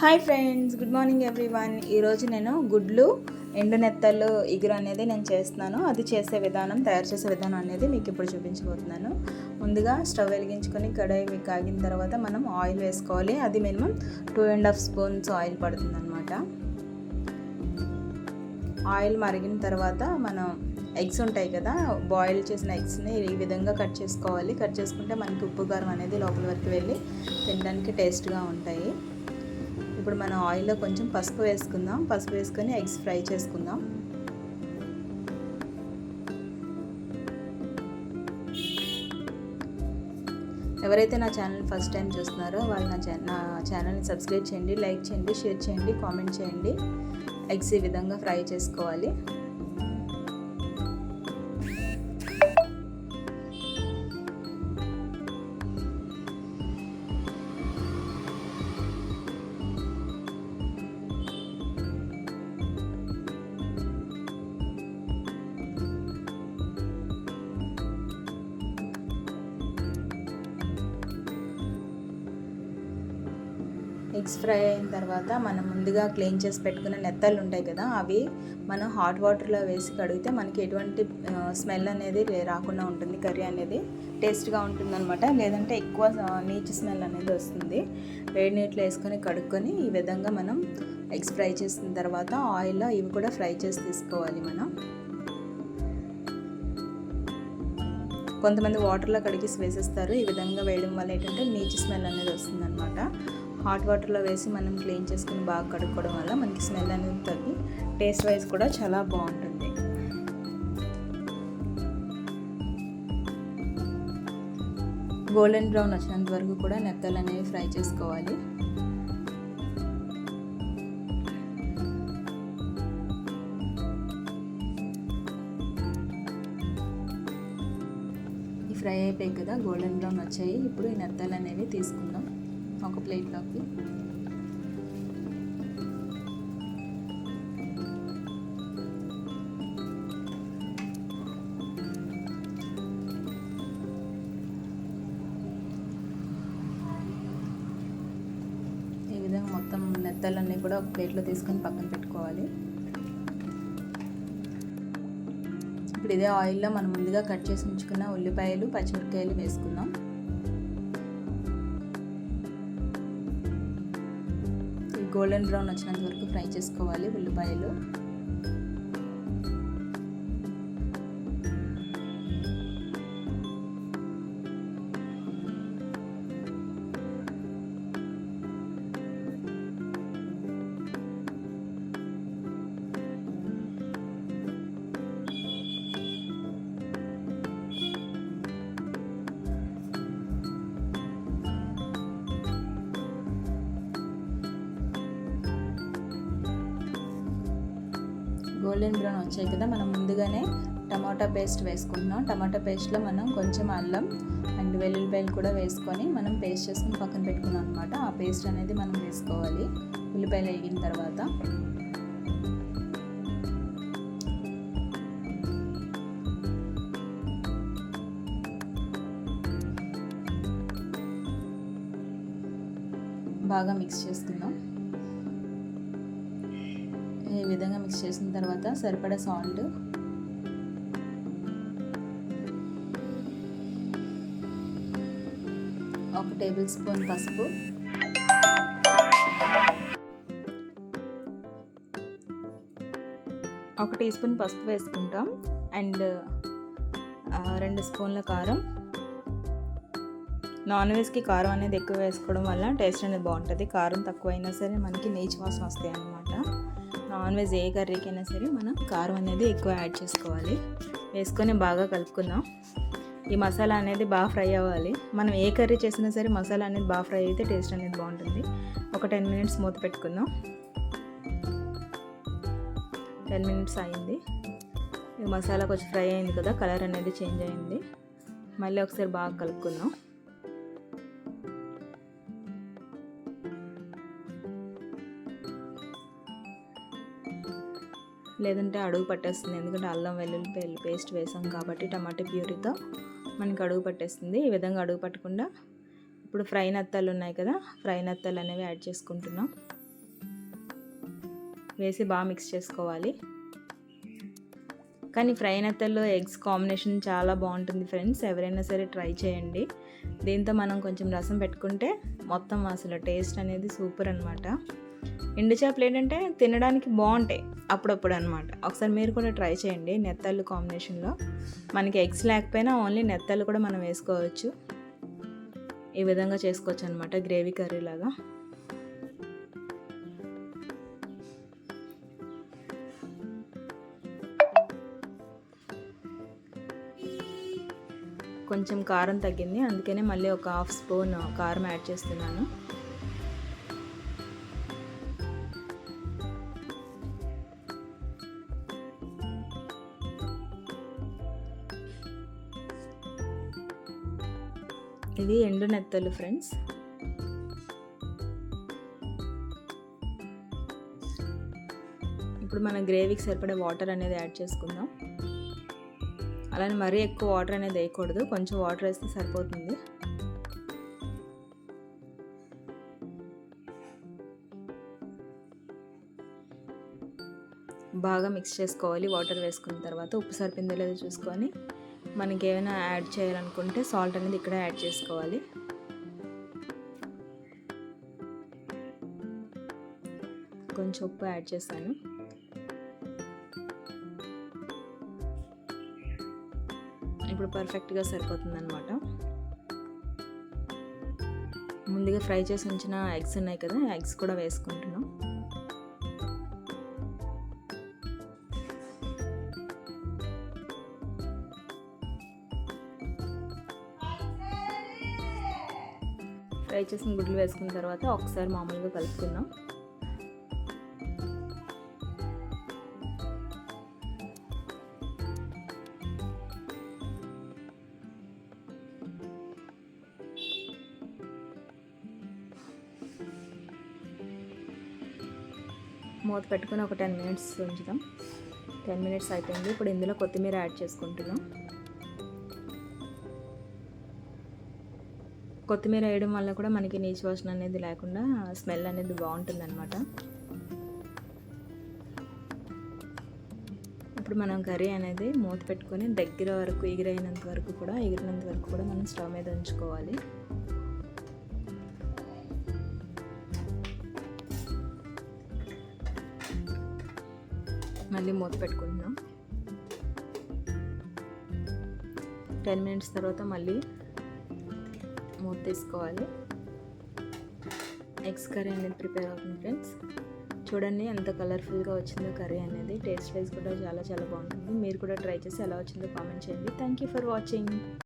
Hi friends good morning everyone. ఈరోజు నేను గుడ్లు ఎండు నెత్తలు ఇగురు అనేది నేను చేస్తున్నాను. అది చేసే విధానం తయారు చేసే విధానం అనేది మీకు ఇప్పుడు చూపించబోతున్నాను. ముందుగా స్టవ్ వెలిగించుకొని కడాయి కాగిన తర్వాత మనం ఆయిల్ వేసుకోవాలి. అది minimum two and half spoons oil పడుతుంది అనమాట ఆయిల్ మరిగిన తర్వాత మనం ఎగ్స్ ఉంటాయి కదా బాయిల్ చేసిన ఎగ్స్ని ఈ విధంగా కట్ చేసుకోవాలి. కట్ చేసుకుంటే మనకి ఉప్పు కారం అనేది లోపల వరకు వెళ్ళి తినడానికి టేస్ట్గా ఉంటాయి. ఇప్పుడు మనం ఆయిల్లో కొంచెం పసుపు వేసుకుందాం. పసుపు వేసుకొని ఎగ్స్ ఫ్రై చేసుకుందాం. ఎవరైతే నా ఛానల్ ఫస్ట్ టైం చూస్తున్నారో వాళ్ళు నా నా ఛానల్ని సబ్స్క్రైబ్ చేయండి లైక్ చేయండి షేర్ చేయండి కామెంట్ చేయండి. ఎగ్స్ ఈ విధంగా ఫ్రై చేసుకోవాలి. ఎగ్స్ ఫ్రై అయిన తర్వాత మనం ముందుగా క్లీన్ చేసి పెట్టుకున్న నెత్తలు ఉంటాయి కదా అవి మనం హాట్ వాటర్లో వేసి కడిగితే మనకి ఎటువంటి స్మెల్ అనేది రాకుండా ఉంటుంది కర్రీ అనేది టేస్ట్గా ఉంటుందన్నమాట. లేదంటే ఎక్కువ నీచు స్మెల్ అనేది వస్తుంది. వేడి నీటిలో వేసుకొని కడుక్కొని ఈ విధంగా మనం ఎగ్స్ ఫ్రై చేసిన తర్వాత ఆయిల్లో ఇవి కూడా ఫ్రై చేసి తీసుకోవాలి మనం. కొంతమంది వాటర్లో కడిగేసి వేసేస్తారు. ఈ విధంగా వేయడం వల్ల ఏంటంటే నీచు స్మెల్ అనేది వస్తుందన్నమాట. హాట్ వాటర్లో వేసి మనం క్లీన్ చేసుకుని బాగా కడుక్కోవడం వల్ల మనకి స్మెల్ అనేది తగ్గి టేస్ట్ వైజ్ కూడా చాలా బాగుంటుంది. గోల్డెన్ బ్రౌన్ వచ్చినంత వరకు కూడా నెత్తలు అనేవి ఫ్రై చేసుకోవాలి. ఈ ఫ్రై అయిపోయి కదా గోల్డెన్ బ్రౌన్ వచ్చాయి. ఇప్పుడు ఈ నెత్తలు అనేవి తీసుకుందాం. ఒక ప్లేట్లోకి ఈ విధంగా మొత్తం నెత్తలన్నీ కూడా ఒక ప్లేట్లో తీసుకొని పక్కన పెట్టుకోవాలి. ఇప్పుడు ఇదే ఆయిల్లో మనం ముందుగా కట్ చేసి ఉంచుకున్న ఉల్లిపాయలు పచ్చిమిరపకాయలు వేసుకుందాం. గోల్డెన్ బ్రౌన్ వచ్చినంత వరకు ఫ్రై చేసుకోవాలి ఉల్లిపాయలు. గోల్డెన్ బ్రౌన్ వచ్చాయి కదా మనం ముందుగానే టమాటా పేస్ట్ వేసుకుంటున్నాం. టమాటా పేస్ట్లో మనం కొంచెం అల్లం అండ్ వెల్లుల్లిపాయలు కూడా వేసుకొని మనం పేస్ట్ చేసుకుని పక్కన పెట్టుకున్నాం అనమాట ఆ పేస్ట్ అనేది మనం వేసుకోవాలి. ఉల్లిపాయలు వేగిన తర్వాత. బాగా మిక్స్ చేసుకుందాం. విధంగా మిక్స్ చేసిన తర్వాత సరిపడా సాల్ట్ ఒక టేబుల్ స్పూన్ పసుపు. ఒక టీ స్పూన్ పసుపు వేసుకుంటాం. అండ్ రెండు స్పూన్ల కారం. నాన్ వెజ్కి కారం అనేది ఎక్కువ వేసుకోవడం వల్ల టేస్ట్ అనేది బాగుంటుంది. కారం తక్కువైనా సరే మనకి నీచు వాసన వస్తాయి అన్నమాట నాన్ వెజ్ ఏ కర్రీకైనా సరే మనం కారం అనేది ఎక్కువ యాడ్ చేసుకోవాలి. వేసుకొని బాగా కలుపుకుందాం. ఈ మసాలా అనేది బాగా ఫ్రై అవ్వాలి. మనం ఏ కర్రీ చేసినా సరే మసాలా అనేది బాగా ఫ్రై అయితే టేస్ట్ అనేది బాగుంటుంది. ఒక టెన్ మినిట్స్ మూత పెట్టుకుందాం. టెన్ మినిట్స్ అయింది. ఈ మసాలా కొంచెం ఫ్రై అయింది కదా కలర్ అనేది చేంజ్ అయింది. మళ్ళీ ఒకసారి బాగా కలుపుకుందాం. లేదంటే అడుగు పట్టేస్తుంది. ఎందుకంటే అల్లం వెల్లుల్లి పేస్ట్ వేసాం కాబట్టి టమాటా ప్యూరీతో మనకి అడుగు పట్టేస్తుంది. ఈ విధంగా అడుగు పట్టకుండా ఇప్పుడు ఫ్రై నత్తలు ఉన్నాయి కదా ఫ్రై నత్తలు అనేవి యాడ్ చేసుకుంటున్నాం. వేసి బాగా మిక్స్ చేసుకోవాలి. కానీ ఫ్రై నత్తల్లో ఎగ్స్ కాంబినేషన్ చాలా బాగుంటుంది ఫ్రెండ్స్. ఎవరైనా సరే ట్రై చేయండి. దీంతో మనం కొంచెం రసం పెట్టుకుంటే మొత్తం అసలు టేస్ట్ అనేది సూపర్ అనమాట ఎండు చేపలు ఏంటంటే తినడానికి బాగుంటాయి అప్పుడప్పుడు అనమాట ఒకసారి మీరు కూడా ట్రై చేయండి నెత్తళ్ళు కాంబినేషన్లో. మనకి ఎగ్స్ లేకపోయినా ఓన్లీ నెత్తళ్ళు కూడా మనం వేసుకోవచ్చు. ఈ విధంగా చేసుకోవచ్చు అనమాట గ్రేవీ కర్రీ లాగా. కొంచెం కారం తగ్గింది అందుకనే మళ్ళీ ఒక హాఫ్ స్పూన్ కారం యాడ్ చేస్తున్నాను. ఇది ఎండు నెత్తలు ఫ్రెండ్స్ ఇప్పుడు మన గ్రేవీకి సరిపడే వాటర్ అనేది యాడ్ చేసుకుందాం. అలానే మరీ ఎక్కువ వాటర్ అనేది వేయకూడదు. కొంచెం వాటర్ వేస్తే సరిపోతుంది. బాగా మిక్స్ చేసుకోవాలి. వాటర్ వేసుకున్న తర్వాత ఉప్పు సరిపోయిందో లేదో చూసుకొని మనకి ఏమైనా యాడ్ చేయాలనుకుంటే సాల్ట్ అనేది ఇక్కడ యాడ్ చేసుకోవాలి. కొంచెం ఉప్పు యాడ్ చేస్తాను. ఇప్పుడు పర్ఫెక్ట్గా సరిపోతుంది అనమాట ముందుగా ఫ్రై చేసి ఉంచిన ఎగ్స్ ఉన్నాయి కదా ఎగ్స్ కూడా వేసుకుంటున్నాం. ఫ్రై చేసిన గుడ్లు వేసుకున్న తర్వాత ఒకసారి మామూలుగా కలుపుకుందాం. మూత పెట్టుకుని ఒక టెన్ మినిట్స్ ఉంచుదాం. టెన్ మినిట్స్ అయిపోయింది. ఇప్పుడు ఇందులో కొత్తిమీర యాడ్ చేసుకుంటున్నాం. కొత్తిమీర వేయడం వల్ల కూడా మనకి నీచు వాసన అనేది లేకుండా స్మెల్ అనేది బాగుంటుంది అనమాట ఇప్పుడు మనం కర్రీ అనేది మూత పెట్టుకొని దగ్గర వరకు ఎగిరైనంత వరకు కూడా ఎగిరినంత వరకు కూడా మనం స్టవ్ మీద ఉంచుకోవాలి. మళ్ళీ మూత పెట్టుకుంటున్నాం. టెన్ మినిట్స్ తర్వాత మళ్ళీ మూత తీసుకోవాలి. ఎగ్స్ కర్రీ అనేది ప్రిపేర్ అవుతుంది ఫ్రెండ్స్ చూడండి ఎంత కలర్ఫుల్గా వచ్చిందో కర్రీ అనేది. టేస్ట్ వైజ్ కూడా చాలా చాలా బాగుంటుంది. మీరు కూడా ట్రై చేసి ఎలా వచ్చిందో కామెంట్ చేయండి. Thank you for watching